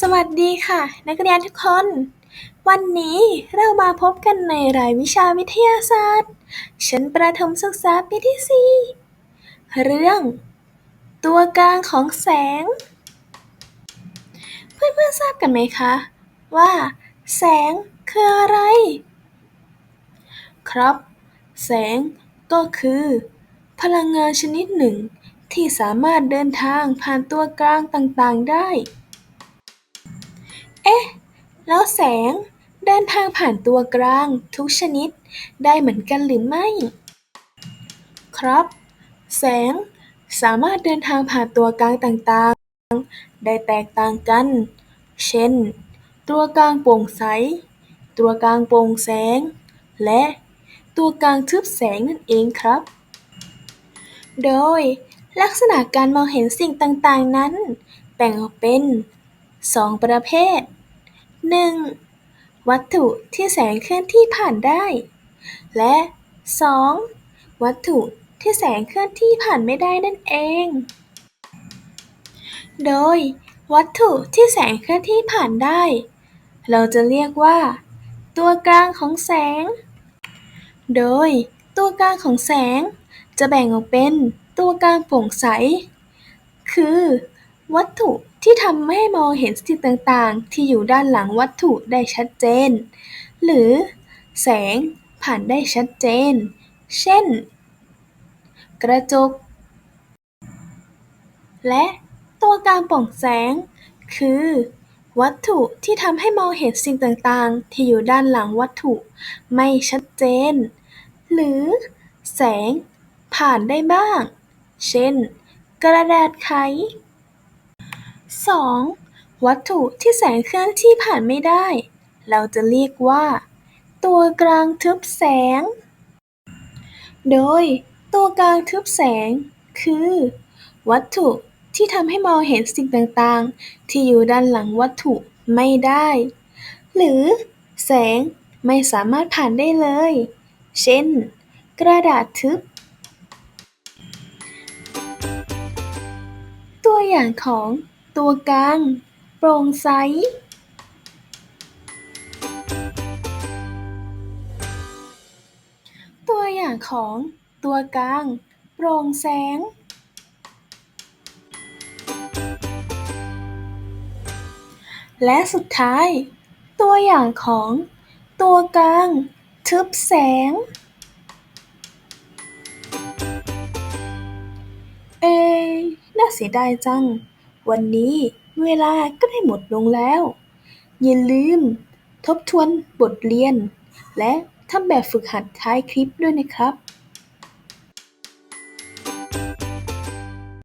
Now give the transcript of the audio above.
สวัสดีค่ะ นักเรียนทุกคน วันนี้เรามาพบกันในรายวิชาวิทยาศาสตร์ ชั้นประถมศึกษาปีที่สี่เรื่อง ตัวกลางของแสง เพื่อนๆทราบกันไหมคะ ว่า แสงคืออะไร ครับ แสงก็คือ พลังงานชนิดหนึ่งที่สามารถเดินทางผ่านตัวกลางต่างๆได้ เอ๊ะ แล้วแสง เดินทางผ่านตัวกลางทุกชนิดได้เหมือนกันหรือไม่ ครับ แสงสามารถเดินทางผ่านตัวกลางต่างๆ ได้แตกต่างกัน เช่น ตัวกลางโปร่งใส ตัวกลางโปร่งแสง และตัวกลางทึบแสงนั่นเองครับ โดยลักษณะการมองเห็นสิ่งต่างๆนั้น แบ่งออกเป็นสองประเภท หนึ่งวัตถุที่แสงเคลื่อนที่ผ่านได้ และสองวัตถุที่แสงเคลื่อนที่ผ่านไม่ได้นั่นเอง โดย วัตถุที่แสงเคลื่อนที่ผ่านได้ เราจะเรียกว่า ตัวกลางของแสง โดย ตัวกลางของแสง จะแบ่งออกเป็นตัวกลางโปร่งใส คือ วัตถุที่ทำให้มองเห็นสิ่งต่าง ๆ ที่อยู่ด้านหลังวัตถุได้ชัดเจน หรือ แสงผ่านได้ชัดเจน เช่น กระจก และตัวกางโปร่งแสง คือ วัตถุที่ทำให้มองเห็นสิ่งต่าง ๆ ที่อยู่ด้านหลังวัตถุไม่ชัดเจน หรือ แสงผ่านได้บ้าง เช่น กระดาษไข สองวัตถุที่แสงเคลื่อนที่ผ่านไม่ได้ เราจะเรียกว่า ตัวกลางทึบแสง โดยตัวกลางทึบแสง คือ วัตถุที่ทำให้มองเห็นสิ่งต่างๆ ที่อยู่ด้านหลังวัตถุไม่ได้ หรือ แสงไม่สามารถผ่านได้เลย เช่น กระดาษทึบ ตัวอย่างของ ตัวกลาง โปร่งใสตัวอย่างของ ตัวกลาง โปร่งแสง และสุดท้าย ตัวอย่างของ ตัวกลาง ทึบแสง เอ๊น่าเสียดายจัง วันนี้เวลาก็ได้หมดลงแล้ว อย่าลืมทบทวนบทเรียน และทำแบบฝึกหัดท้ายคลิปด้วยนะครับ